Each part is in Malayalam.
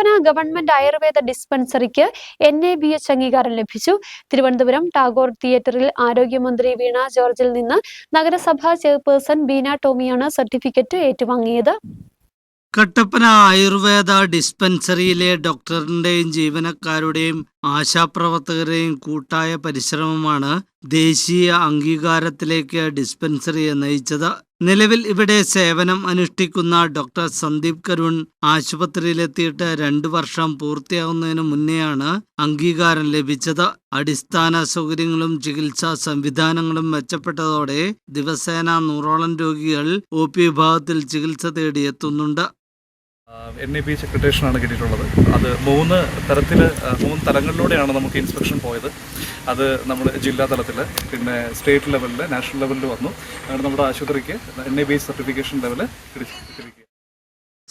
കട്ടപ്പന ഗവൺമെന്റ് ആയുർവേദ ഡിസ്പെൻസറിക്ക് എൻ എ ബി എച്ച് അംഗീകാരം ലഭിച്ചു. തിരുവനന്തപുരം ടാഗോർ തിയേറ്ററിൽ ആരോഗ്യമന്ത്രി വീണ ജോർജിൽ നിന്ന് നഗരസഭാ ചെയർപേഴ്സൺ ബീന ടോമിയാണ് സർട്ടിഫിക്കറ്റ് ഏറ്റുവാങ്ങിയത്. കട്ടപ്പന ആയുർവേദ ഡിസ്പെൻസറിയിലെ ഡോക്ടറിന്റെയും ജീവനക്കാരുടെയും ആശാപ്രവർത്തകരുടെയും കൂട്ടായ പരിശ്രമമാണ് ദേശീയ അംഗീകാരത്തിലേക്ക് ഡിസ്പെൻസറിയെ നയിച്ചത്. നിലവിൽ ഇവിടെ സേവനം അനുഷ്ഠിക്കുന്ന ഡോക്ടർ സന്ദീപ് കരുൺ ആശുപത്രിയിലെത്തിയിട്ട് രണ്ടു വർഷം പൂർത്തിയാകുന്നതിന് മുന്നെയാണ് അംഗീകാരം ലഭിച്ചത്. അടിസ്ഥാന സൗകര്യങ്ങളും ചികിത്സാ സംവിധാനങ്ങളും മെച്ചപ്പെട്ടതോടെ ദിവസേന നൂറോളം രോഗികൾ ഒ പി വിഭാഗത്തിൽ ചികിത്സ തേടി എത്തുന്നുണ്ട് എൻ എ ബി സെക്രട്ടേഷനാണ് കിട്ടിയിട്ടുള്ളത്. അത് മൂന്ന് തരത്തിൽ മൂന്ന് തലങ്ങളിലൂടെയാണ് നമുക്ക് ഇൻസ്പെക്ഷൻ പോയത്. അത് നമ്മൾ ജില്ലാ തലത്തിൽ പിന്നെ സ്റ്റേറ്റ് ലെവലിൽ നാഷണൽ ലെവലിൽ വന്നു. അങ്ങനെ നമ്മുടെ ആശുപത്രിക്ക് N A B certification level കിട്ടിയിരിക്കുക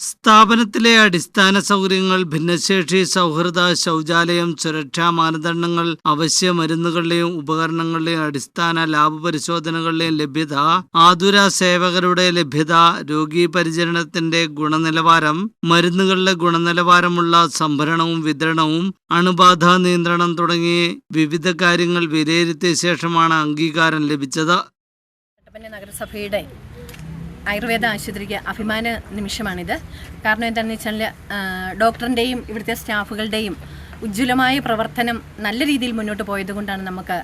സ്ഥാപനത്തിലെ അടിസ്ഥാന സൗകര്യങ്ങൾ ഭിന്നശേഷി സൗഹൃദ ശൗചാലയം സുരക്ഷാ മാനദണ്ഡങ്ങൾ അവശ്യ മരുന്നുകളുടെയും ഉപകരണങ്ങളുടെയും അടിസ്ഥാന ലാഭ പരിശോധനകളുടെയും ലഭ്യത ആതുര സേവകരുടെ ലഭ്യത രോഗീ പരിചരണത്തിന്റെ ഗുണനിലവാരം മരുന്നുകളുടെ ഗുണനിലവാരമുള്ള സംഭരണവും വിതരണവും അണുബാധ നിയന്ത്രണം തുടങ്ങി വിവിധ കാര്യങ്ങൾ വിലയിരുത്തിയ ശേഷമാണ് അംഗീകാരം ലഭിച്ചത്. നഗരസഭയുടെ ആയുർവേദ ആശുപത്രിക്ക് അഭിമാന നിമിഷമാണിത്. കാരണം എന്താണെന്ന് വെച്ചാൽ ഡോക്ടറിന്റെയും ഇവിടുത്തെ സ്റ്റാഫുകളുടെയും ഉജ്ജ്വലമായ പ്രവർത്തനം നല്ല രീതിയിൽ മുന്നോട്ട് പോയതുകൊണ്ടാണ് നമുക്ക്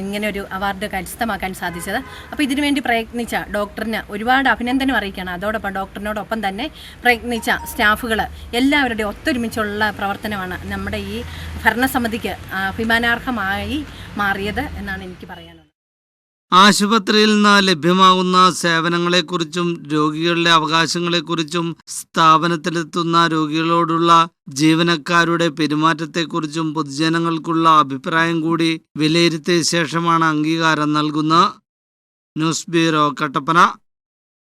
ഇങ്ങനെ ഒരു അവാർഡ് കരസ്ഥമാക്കാൻ സാധിച്ചത്. അപ്പോൾ ഇതിനുവേണ്ടി പ്രയത്നിച്ച ഡോക്ടറിന് ഒരുപാട് അഭിനന്ദനം അറിയിക്കുകയാണ്. അതോടൊപ്പം ഡോക്ടറിനോടൊപ്പം തന്നെ പ്രയത്നിച്ച സ്റ്റാഫുകൾ എല്ലാവരുടെയും ഒത്തൊരുമിച്ചുള്ള പ്രവർത്തനമാണ് നമ്മുടെ ഈ ഭരണസമിതിക്ക് അഭിമാനാർഹമായി മാറിയത് എന്നാണ് എനിക്ക് പറയാനുള്ളത്. ആശുപത്രിയിൽ നിന്ന് ലഭ്യമാകുന്ന സേവനങ്ങളെക്കുറിച്ചും രോഗികളുടെ അവകാശങ്ങളെക്കുറിച്ചും സ്ഥാപനത്തിലെത്തുന്ന രോഗികളോടുള്ള ജീവനക്കാരുടെ പെരുമാറ്റത്തെക്കുറിച്ചും പൊതുജനങ്ങൾക്കുള്ള അഭിപ്രായം കൂടി വിലയിരുത്തിയ ശേഷമാണ് അംഗീകാരം നൽകുന്നത്. News bureau Kattappana.